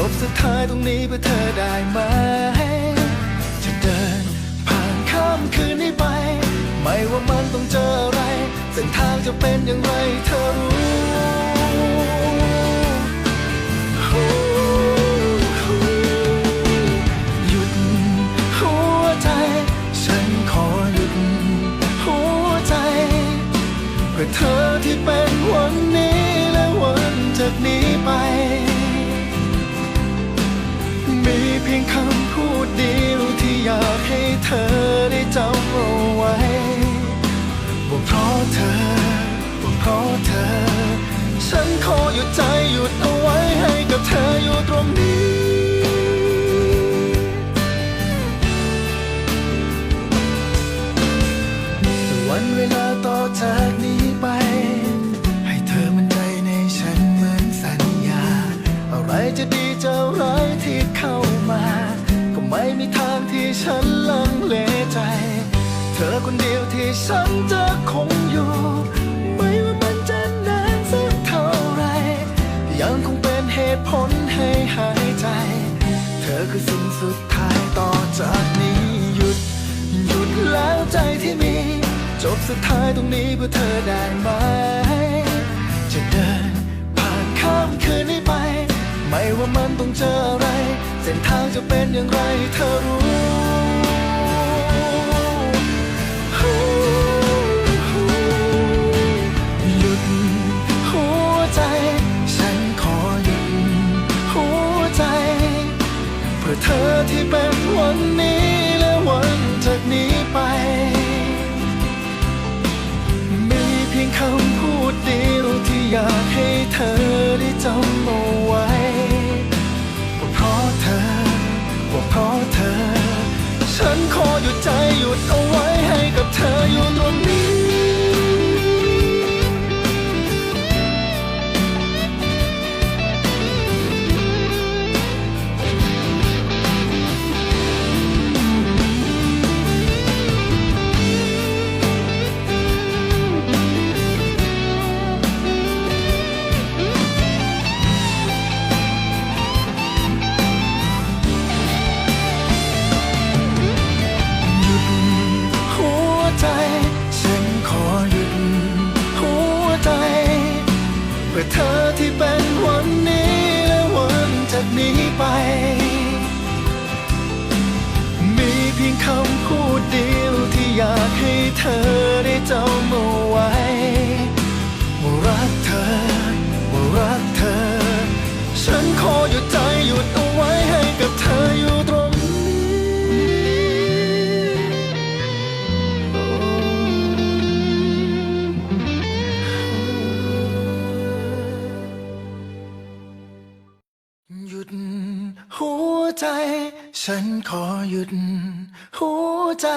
จบสุดท้ายตรงนี้เพื่อเธอได้ไหมจะเดินผ่านข้ามคืนนี้ไป ไม่ว่ามันต้องเจออะไร เส้นทางจะเป็นอย่างไรเธอรู้หยุดหัวใจฉันขอหยุดหัวใจเพื่อเธอที่เป็นวันนี้และวันจากนี้ไป พียงคำพูดเดียวที่อยากให้เธอได้จำเอาไว้ว่าเพราะเธอว่าเพราะเธอ ฉันขอหยุดใจหยุดเอาไว้ให้กับเธออยู่ตรงนี้วันเวลาต่อจากนี้ไปให้เธอมั่นใจในฉันเหมือนสัญญาอะไรจะดีจะร้าย อคนเดียวที่ฉันจะคงอยู่ ไม่ว่ามันจะนานสักเท่าไร ยังคงเป็นเหตุผลให้หายใจ เธอคือสิ่งสุดท้ายต่อจากนี้หยุด หยุดแล้วใจที่มี จบสุดท้ายตรงนี้เพื่อเธอได้ไหม จะเดินผ่านข้ามคืนนี้ไป ไม่ว่ามันต้องเจออะไร เส้นทางจะเป็นอย่างไรเธอรู้ ที่เป็นวันนี้และวันจากนี้ไป มีเพียงคำพูดเดียวที่อยากให้เธอได้จำเอาไว้ว่าเพราะเธอว่าเพราะเธอ ฉันขอหยุดใจหยุดเอาไว้ให้กับเธออยู่ตรงนี้ พื่อเธอที่เป็นวัน ใจ ฉันขอหยุดหัวใจ